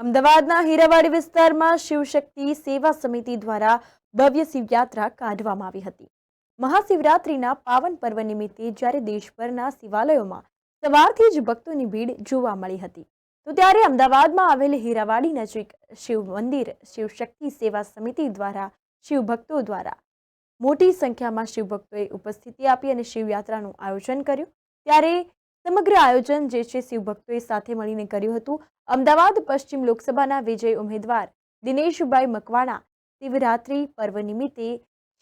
અમદાવાદના હીરાવાડી વિસ્તારમાં શિવશક્તિ સેવા સમિતિ દ્વારા ભવ્ય શિવયાત્રા કાઢવામાં આવી હતી. મહાશિવરાત્રિના પાવન પર્વ નિમિત્તે જ્યારે દેશભરના શિવાલયોમાં સવારથી જ ભક્તોની ભીડ જોવા મળી હતી, તો ત્યારે અમદાવાદમાં આવેલ હીરાવાડી નજીક શિવ મંદિર, શિવશક્તિ સેવા સમિતિ દ્વારા શિવભક્તો દ્વારા મોટી સંખ્યામાં શિવભક્તોએ ઉપસ્થિતિ આપી અને શિવયાત્રાનું આયોજન કર્યું. ત્યારે સમગ્ર આયોજન જે છે શિવભક્તોએ સાથે મળીને કર્યું હતું. અમદાવાદ પશ્ચિમ લોકસભાના વિજય ઉમેદવાર દિનેશભાઈ મકવાણા શિવરાત્રિ પર્વ નિમિત્તે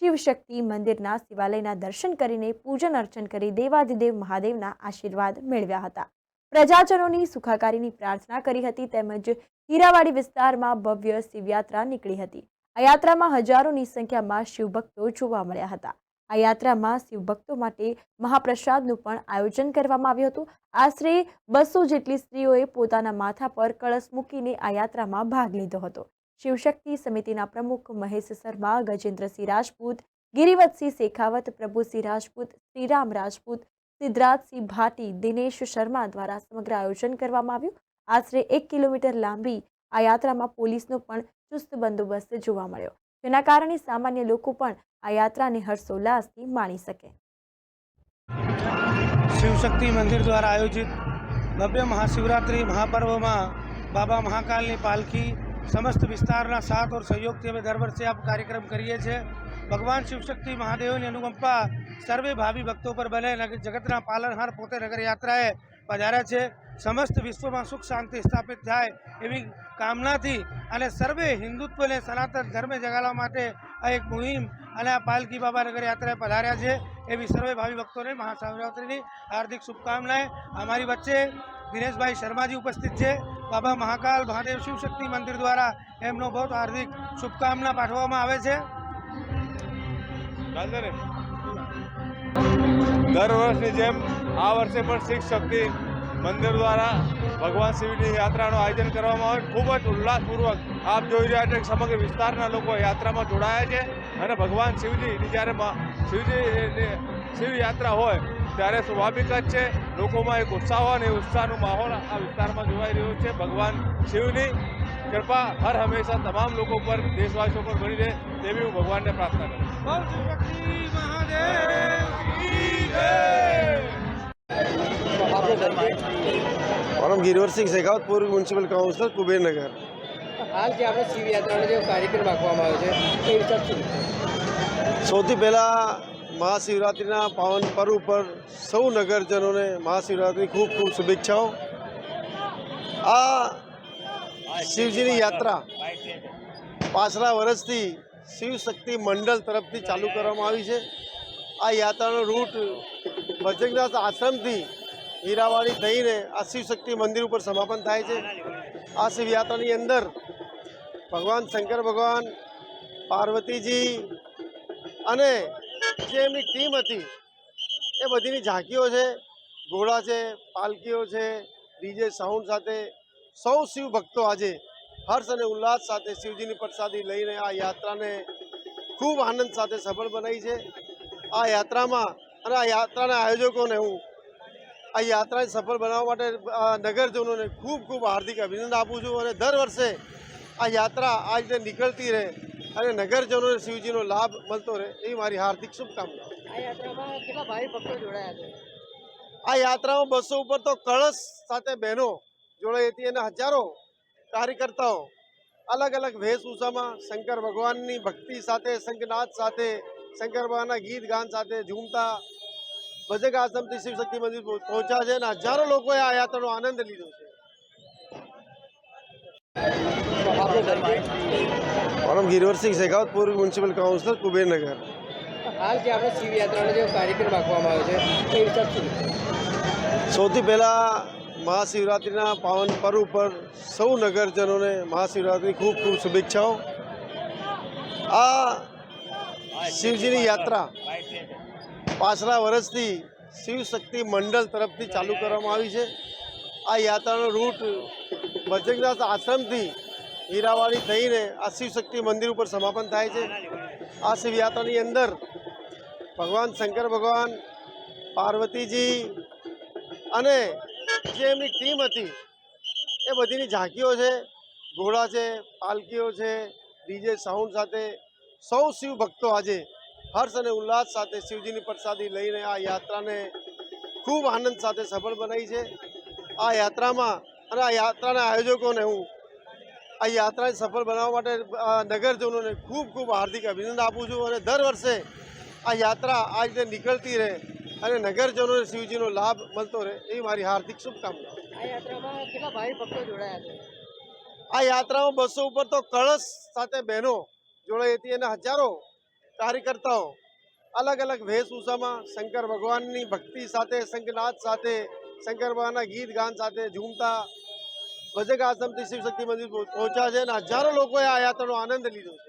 શિવશક્તિ મંદિરના શિવાલયના દર્શન કરીને પૂજન અર્ચન કરી દેવાધિદેવ મહાદેવના આશીર્વાદ મેળવ્યા હતા. પ્રજાજનોની સુખાકારીની પ્રાર્થના કરી હતી તેમજ હીરાવાડી વિસ્તારમાં ભવ્ય શિવયાત્રા નીકળી હતી. આ યાત્રામાં હજારોની સંખ્યામાં શિવભક્તો જોવા મળ્યા હતા. આ યાત્રામાં શિવભક્તો માટે મહાપ્રસાદનું પણ આયોજન કરવામાં આવ્યું હતું. આશરે બસો જેટલી સ્ત્રીઓએ પોતાના માથા પર કળશ મૂકીને આ યાત્રામાં ભાગ લીધો હતો. શિવશક્તિ સમિતિના પ્રમુખ મહેશ શર્મા, ગજેન્દ્રસિંહ રાજપૂત ગિરિવતસિંહ શેખાવત, પ્રભુસિંહ રાજપૂત, શ્રીરામ રાજપૂત, સિદ્ધરાજસિંહ ભાટી, દિનેશ શર્મા દ્વારા સમગ્ર આયોજન કરવામાં આવ્યું. આશરે એક કિલોમીટર લાંબી આ યાત્રામાં પોલીસનો પણ ચુસ્ત બંદોબસ્ત જોવા મળ્યો. જેના કારણે સામાન્ય લોકો પણ આ યાત્રાને હર્ષોલ્લાસથી માણી શકે. શિવશક્તિ મંદિર દ્વારા આયોજિત ભવ્ય મહાશિવરાત્રિ મહાપર્વમાં બાબા મહાકાલની પાલખી સમસ્ત વિસ્તારના સાથ ઓર સહયોગથી અમે દર વર્ષે આ કાર્યક્રમ કરીએ છીએ. ભગવાન શિવશક્તિ મહાદેવની અનુકંપા સર્વે ભાવિ ભક્તો પર બને જગતના પાલનહાર પોતે નગર યાત્રાએ પધાર્યા છે. સમસ્ત વિશ્વમાં સુખ શાંતિ સ્થાપિત થાય એવી કામનાથી અને સર્વે હિન્દુત્વને સનાતન ધર્મે જગાડવા માટે આ એક મુહિમ અને આ પાલકી બાબા નગર યાત્રાએ પધાર્યા છે. એવી સર્વે ભાવિ ભક્તોને મહાશિવરાત્રિની હાર્દિક શુભકામનાએ અમારી વચ્ચે દિનેશભાઈ શર્માજી ઉપસ્થિત છે. બાબા મહાકાલ મહાદેવ શિવશક્તિ મંદિર દ્વારા એમનો બહુ હાર્દિક શુભકામના પાઠવવામાં આવે છે. દર વર્ષની જેમ આ વર્ષે પણ શીખ શક્તિ મંદિર દ્વારા ભગવાન શિવની યાત્રાનું આયોજન કરવામાં આવે. ખૂબ જ ઉલ્લાસપૂર્વક આપ જોઈ રહ્યા છે સમગ્ર વિસ્તારના લોકો યાત્રામાં જોડાયા છે અને ભગવાન શિવજીની જ્યારે શિવજીની શિવ યાત્રા હોય ત્યારે સ્વાભાવિક જ છે, લોકોમાં એક ઉત્સાહ અને ઉત્સાહનો માહોલ આ વિસ્તારમાં જોવાઈ રહ્યો છે. ભગવાન શિવની કૃપા હર હંમેશા તમામ લોકો પર, દેશવાસીઓ પર બની રહે તેવી હું ભગવાનને પ્રાર્થના કરું મારું નામ ગિરિવરસિંહ શેખાવત પૂર્વ મ્યુનિસિપલ કાઉન્સિલર કુબેરનગર. હાલ જે આપણે શિવ યાત્રાનો જે કાર્યક્રમ રાખવામાં આવ્યો છે એ સૌથી પહેલાં મહાશિવરાત્રિના પાવન પર્વ ઉપર સૌ નગરજનોને મહાશિવરાત્રિની ખૂબ ખૂબ શુભેચ્છાઓ. આ શિવજીની યાત્રા પાછલા વર્ષથી શિવશક્તિ મંડળ તરફથી ચાલુ કરવામાં આવી છે. આ યાત્રાનો રૂટ ભજનદાસ આશ્રમથી હીરાવાડી થઈને આ શિવશક્તિ મંદિર ઉપર સમાપન થાય છે. આ શિવયાત્રાની અંદર ભગવાન શંકર ભગવાન, પાર્વતીજી અને જે એમની ટીમ હતી, એ બધીની ઝાંકીઓ છે, ઘોડા છે પાલકીઓ છે, ડીજે સાઉન્ડ સાથે સૌ શિવ ભક્તો આજે હર્ષ અને ઉલ્લાસ સાથે શિવજીની પ્રસાદી લઈને આ યાત્રાને ખૂબ આનંદ સાથે સફળ બનાવી છે. આ યાત્રામાં અને આ યાત્રાના આયોજકોને હું આ યાત્રાને સફળ બનાવવા માટે નગરજનોને ખૂબ ખૂબ હાર્દિક અભિનંદન આપું છું અને દર વર્ષે આ યાત્રા આ રીતે નીકળતી રહે અને નગરજનોને શિવજીનો લાભ મળતો રહે એવી મારી હાર્દિક શુભકામના આ યાત્રામાં કેટલા ભાવિ ભક્તો જોડાયા છે? આ યાત્રામાં બસો ઉપર તો કળશ સાથે બહેનો જોડાઈ હતી અને હજારો કાર્યકર્તાઓ અલગ અલગ વેશભૂષામાં શંકર ભગવાનની ભક્તિ સાથે શંખનાદ સાથે શંકર ભગવાનના ગીત ગાન સાથે ઝૂમતા ભજક આશ્રમથી શિવશક્તિ મંદિર પહોંચ્યા છે અને હજારો લોકોએ આ યાત્રાનો આનંદ લીધો છે. મારું ગિરવરસિંહ શેખાવત પૂર્વ મ્યુનિસિપલ કાઉન્સિલર કુબેરનગર. હાલ જે આપણે શિવયાત્રાનો જે કાર્યક્રમ રાખવામાં આવ્યો છે સૌથી પહેલાં મહાશિવરાત્રિના પાવન પર્વ ઉપર સૌ નગરજનોને મહાશિવરાત્રિની ખૂબ ખૂબ શુભેચ્છાઓ. આ શિવજીની યાત્રા પાછલા વર્ષથી શિવશક્તિ મંડળ તરફથી ચાલુ કરવામાં આવી છે. આ યાત્રાનો રૂટ ભજનનાથ આશ્રમથી હીરાવાડી થઈને આ શિવશક્તિ મંદિર ઉપર સમાપન થાય છે. આ શિવયાત્રાની અંદર ભગવાન શંકર ભગવાન, પાર્વતીજી અને જે એમની ટીમ હતી, એ બધીની ઝાંકીઓ છે, ઘોડા છે પાલકીઓ છે, ડીજે સાઉન્ડ સાથે સૌ શિવ ભક્તો આજે હર્ષ અને ઉલ્લાસ સાથે શિવજીની પ્રસાદી લઈને આ યાત્રાને ખૂબ આનંદ સાથે સફળ બનાવી છે. આ યાત્રામાં અને આ યાત્રાના આયોજકોને હું આ યાત્રાને સફળ બનાવવા માટે નગરજનોને ખૂબ ખૂબ હાર્દિક અભિનંદન આપું છું અને દર વર્ષે આ યાત્રા આ રીતે નીકળતી રહે અને નગરજનોને શિવજીનો લાભ મળતો રહે એ મારી હાર્દિક શુભકામના આ યાત્રામાં કેટલા ભક્તો જોડાયા છે? આ યાત્રામાં બસો ઉપર તો કળશ સાથે બહેનો જોડાઈ હતી અને હજારો કાર્યકર્તાઓ અલગ અલગ વેશભૂષામાં શંકર ભગવાનની ભક્તિ સાથે, શંખનાદ સાથે, શંકર ભગવાનના ગીત ગાન સાથે ઝૂમતા ભજક આશ્રમથી શિવશક્તિ મંદિર પહોંચ્યા છે અને હજારો લોકોએ આ યાત્રાનો આનંદ લીધો છે.